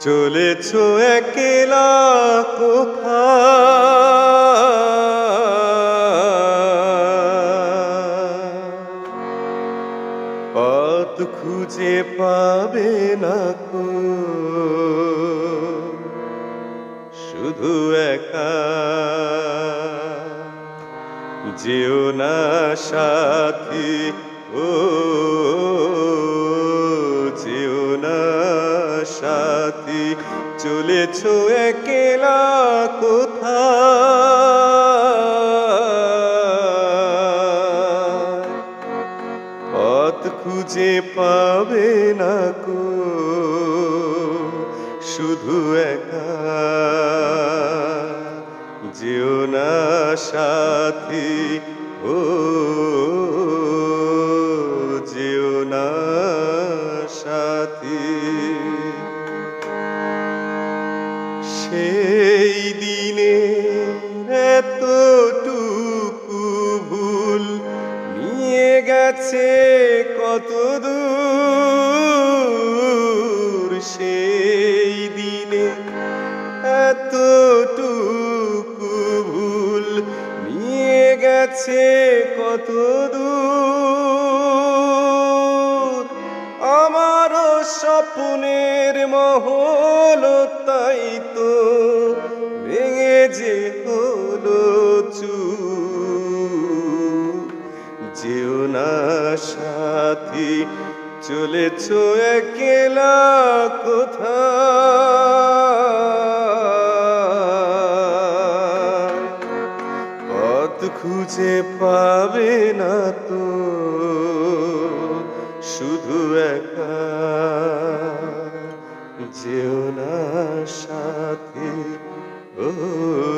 চলেছ একলা কোথায়? পথ খুঁজে পাবে না কো? শুধু একা? যেও না সাথী ও চলেছ একলা কোথায়? পথ খুঁজে পাবে না কো? শুধু একা? যেও না সাথী ও, যেও না সেই দিনে এতটুকু ভুল নিয়ে গেছে কত দূর। সেই দিনে এতটুকু ভুল নিয়ে গেছে কত দূর। স্বপ্নের মহল তাই তো ভেঙে যে হলো চুর যেও না সাথী, চলেছ একলা কোথা পথ খুঁজে পাবে না তো যেও না সাথী ও